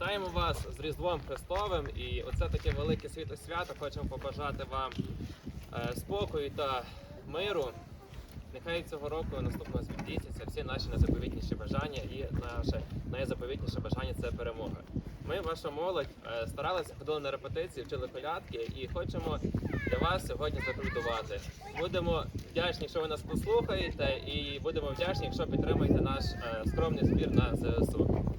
Вітаємо вас з Різдвом Христовим. І оце таке велике свято свято. Хочемо побажати вам е, спокою та миру. Нехай цього року наступного здійсняться всі наші найзаповітніші бажання, і наше найзаповітніше бажання це перемога. Ми, ваша молодь, е, старалися ходили на репетиції, вчили колядки і хочемо для вас сьогодні заколядувати. Будемо вдячні, що ви нас послухаєте, і будемо вдячні, якщо підтримуєте наш е, скромний збір на ЗСУ.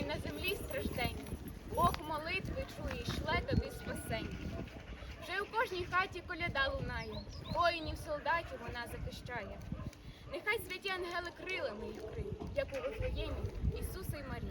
Запанує на землі страждень, Бог молитви чує, і шле тобі спасень. Вже у кожній хаті коляда лунає, воїнів солдатів вона захищає. Нехай святі ангели крилами їх криють, як у Вифлеємі Ісуса й Марії.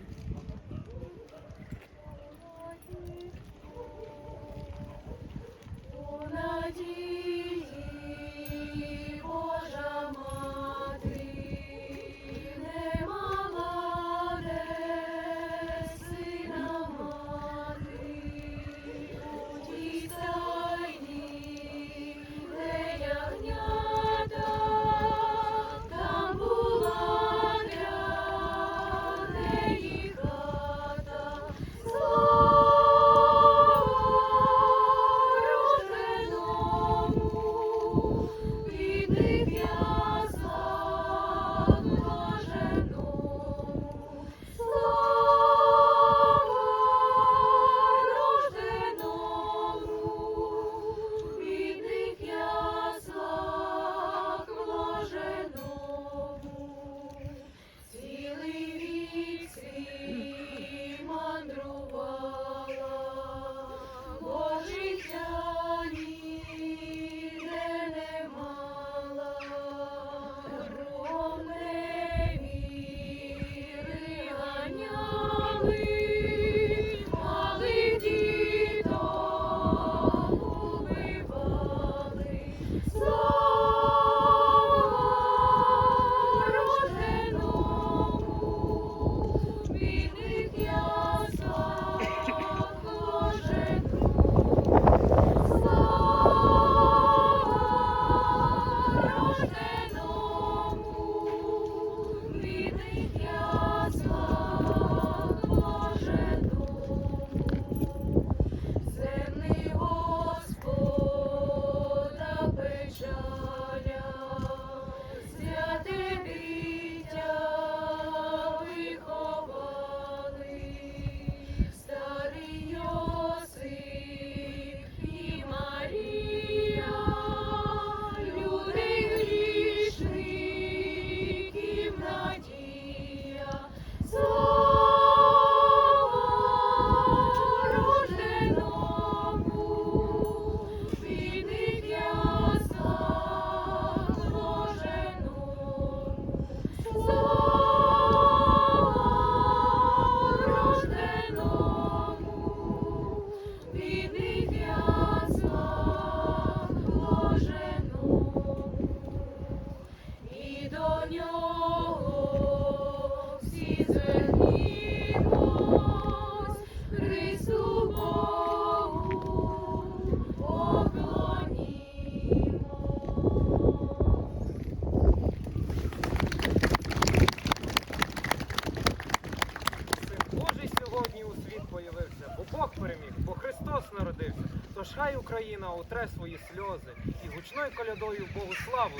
свої сльози. І гучною колядою Богу славу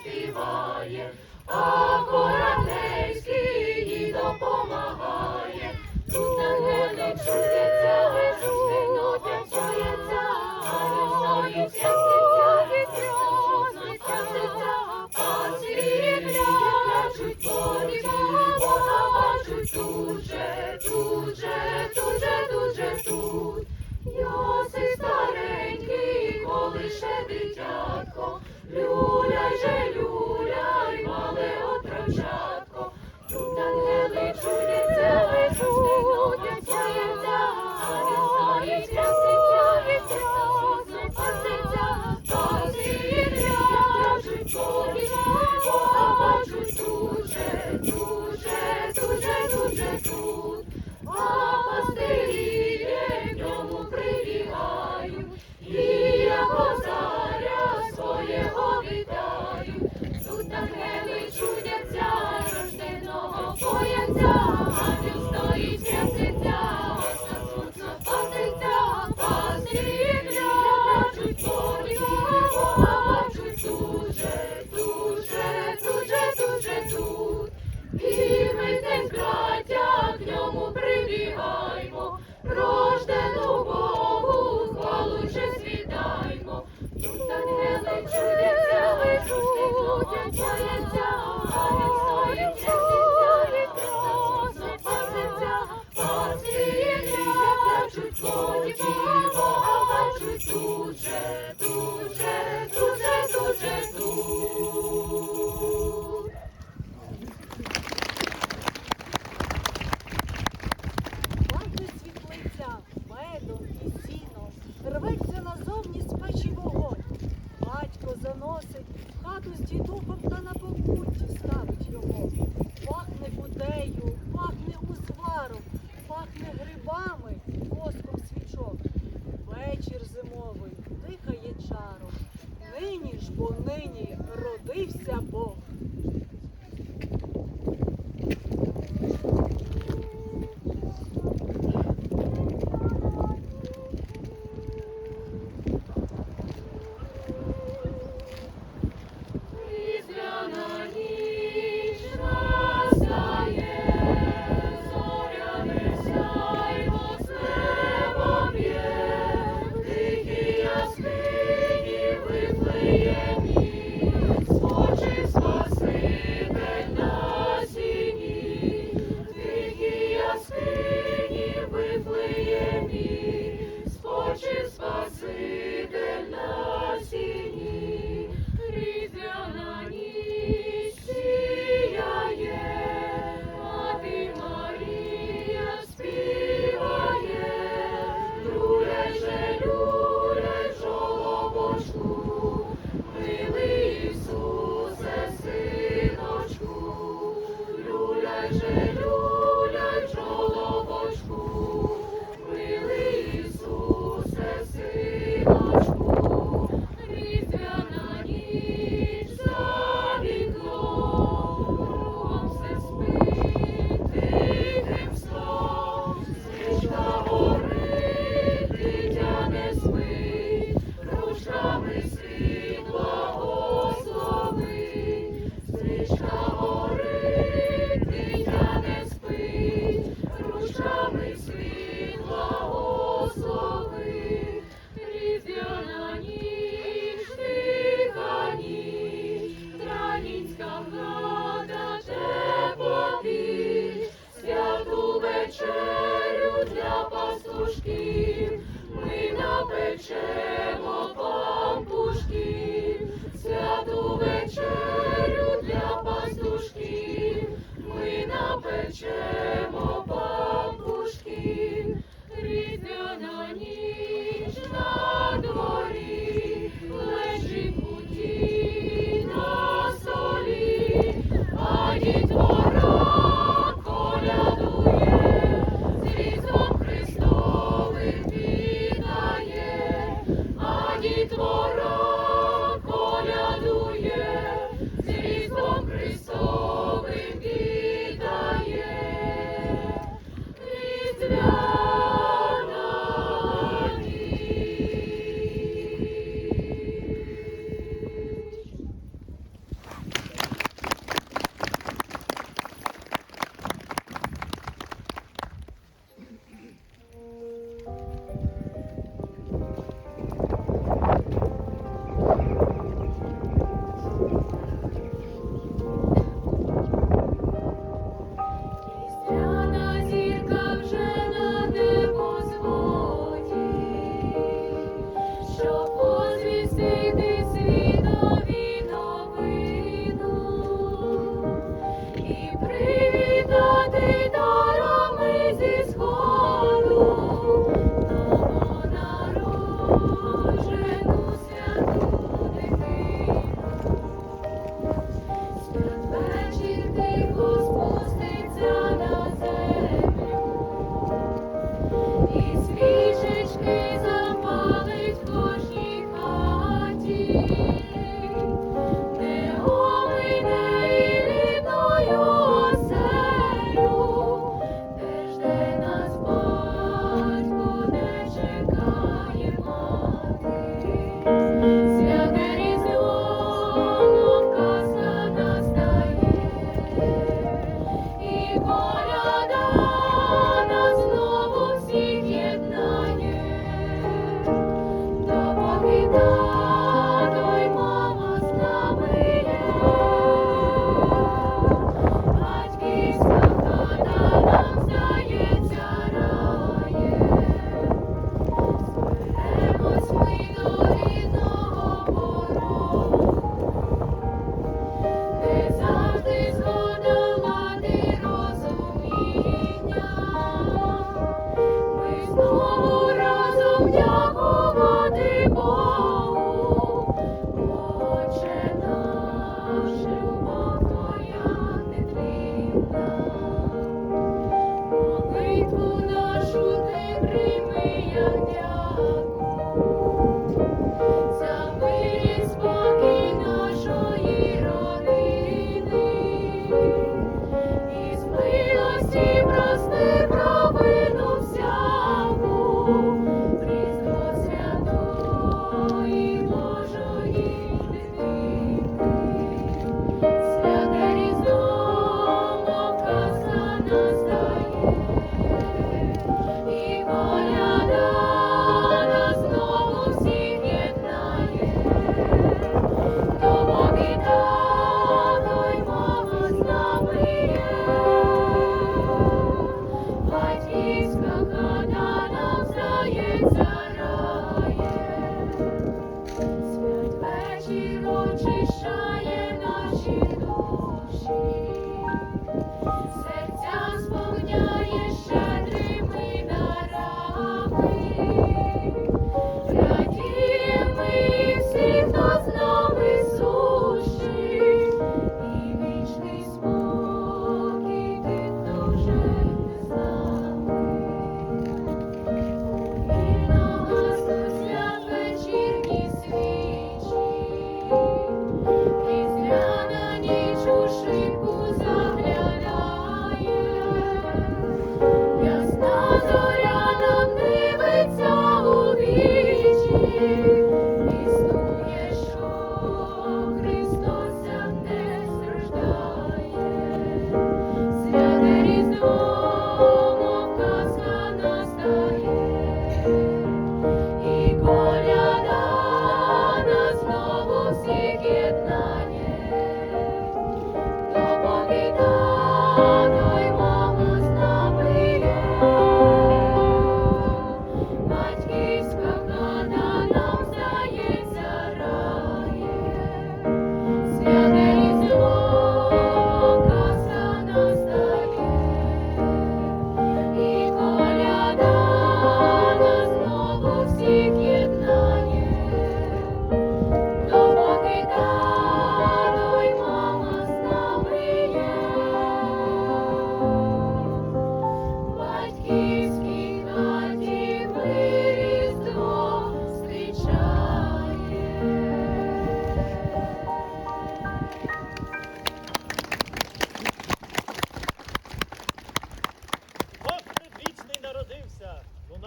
Співає. вже тут.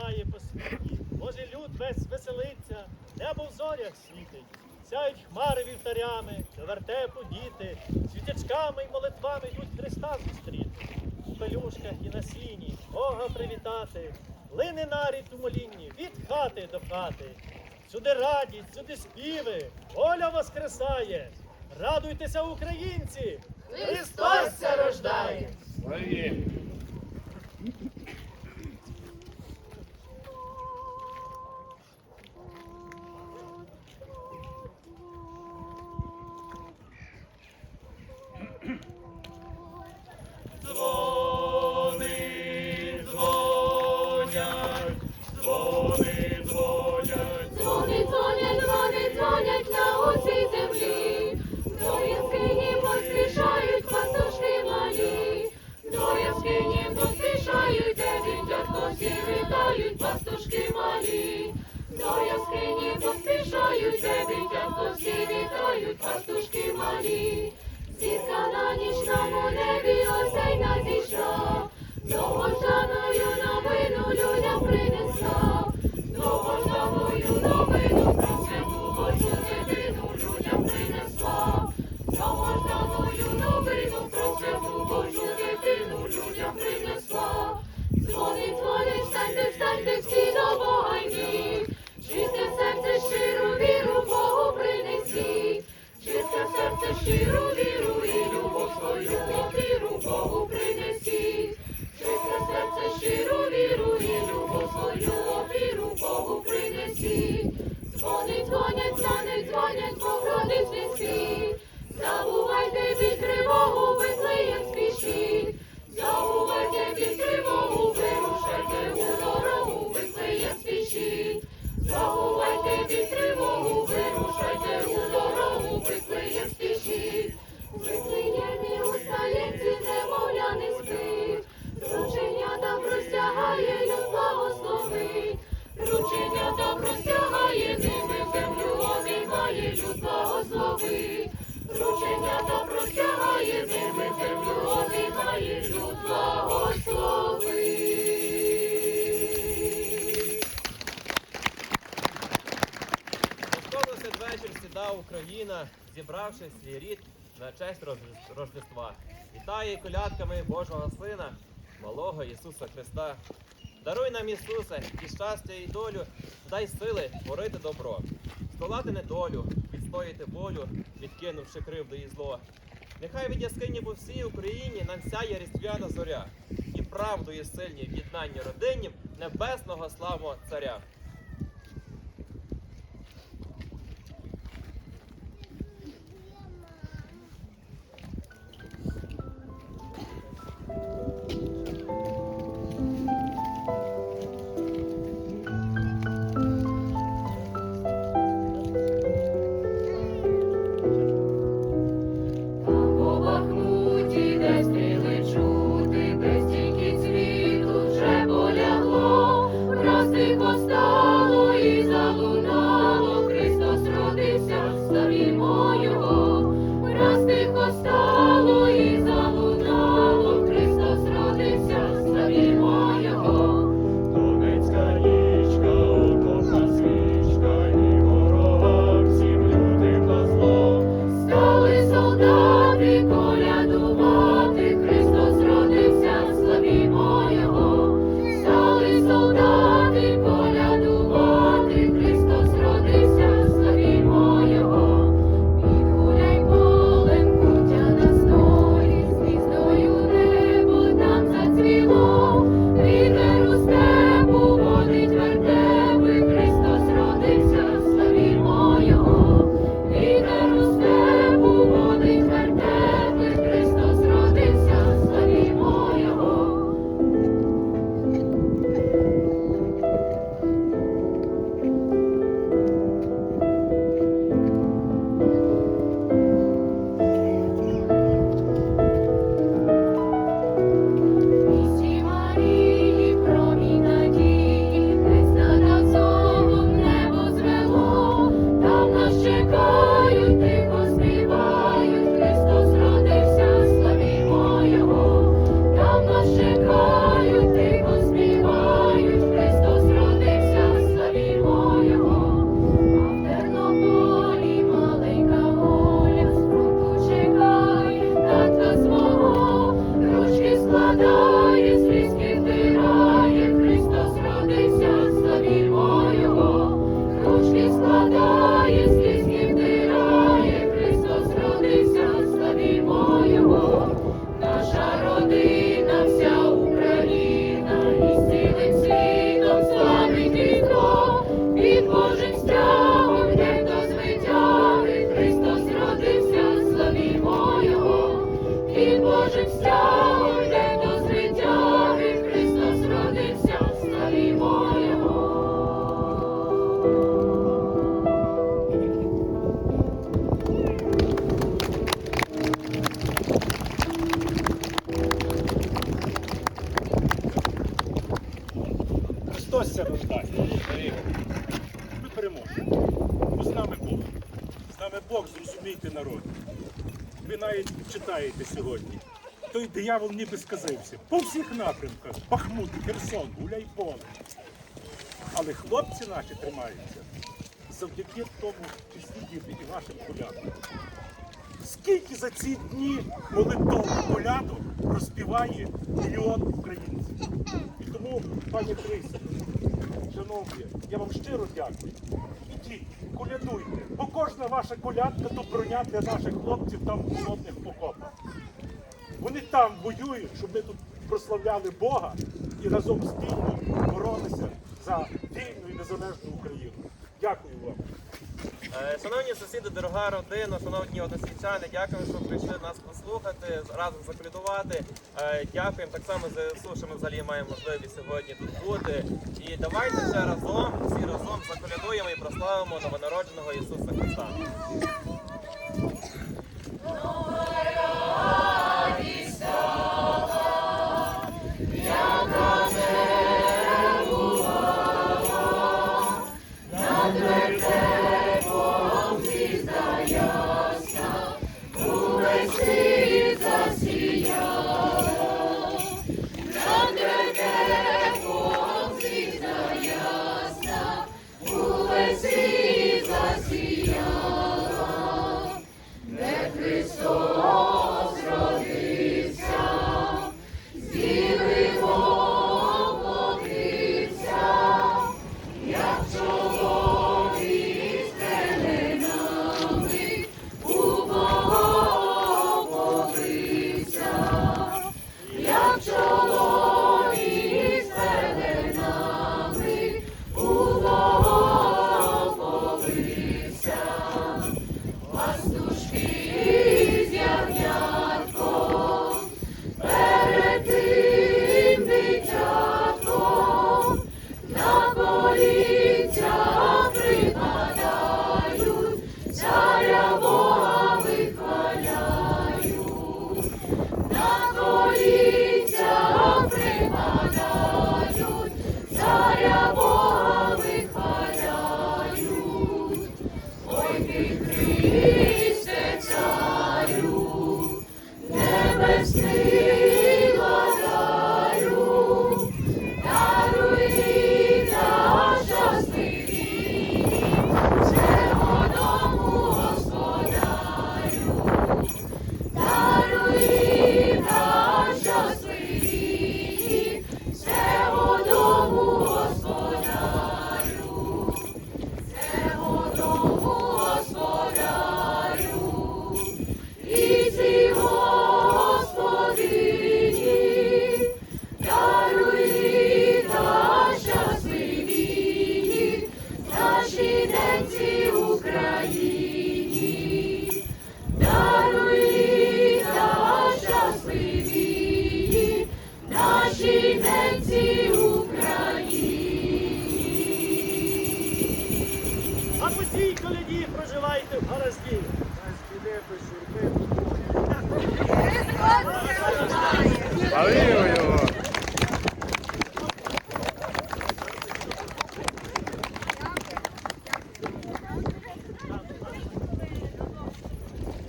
гуляє по світі, Божий люд весь веселиться, небо в зорях світить, сяють хмари вівтарями, вертепу діти, світячками й молитвами йдуть Христа зустріти. В пелюшках і на сіні Бога привітати, лини нарід у молінні від хати до хати. Сюди радість, сюди співи, Оля воскресає. Радуйтеся, українці! Христос рождає! Принесіть. Дзвони, Вітає колядками Божого Сина, малого Ісуса Христа. Даруй нам, Ісусе, і щастя, і долю, дай сили творити добро, здолати недолю, відстояти волю, відкинувши кривду і зло. Нехай від яскині по всій Україні нам сяє різдвяна зоря, і правдою сильні в єднанні родинів небесного славного царя. Диявол ніби сказився. По всіх напрямках. Бахмут, Херсон, Гуляйполе. Але хлопці наші тримаються завдяки тому числі діти і вашим колядам. Скільки за ці дні молитов колядок розспіває мільйон українців? І тому, пані Христо, шановні, я вам щиро дякую. Ідіть, колядуйте, бо кожна ваша колядка то броня для наших хлопців там в холодних окопах. Вони там воюють, щоб ми тут прославляли Бога і разом спільно боролися за вільну і незалежну Україну. Дякую вам. Е, Шановні сусіди, дорога родина, шановні односвітчани, дякую, що прийшли нас послухати, разом заколядувати. Е, Дякуємо так само ЗСУ, що ми взагалі маємо можливість сьогодні тут бути. І давайте ще разом, всі разом заколядуємо і прославимо новонародженого Ісуса Христа.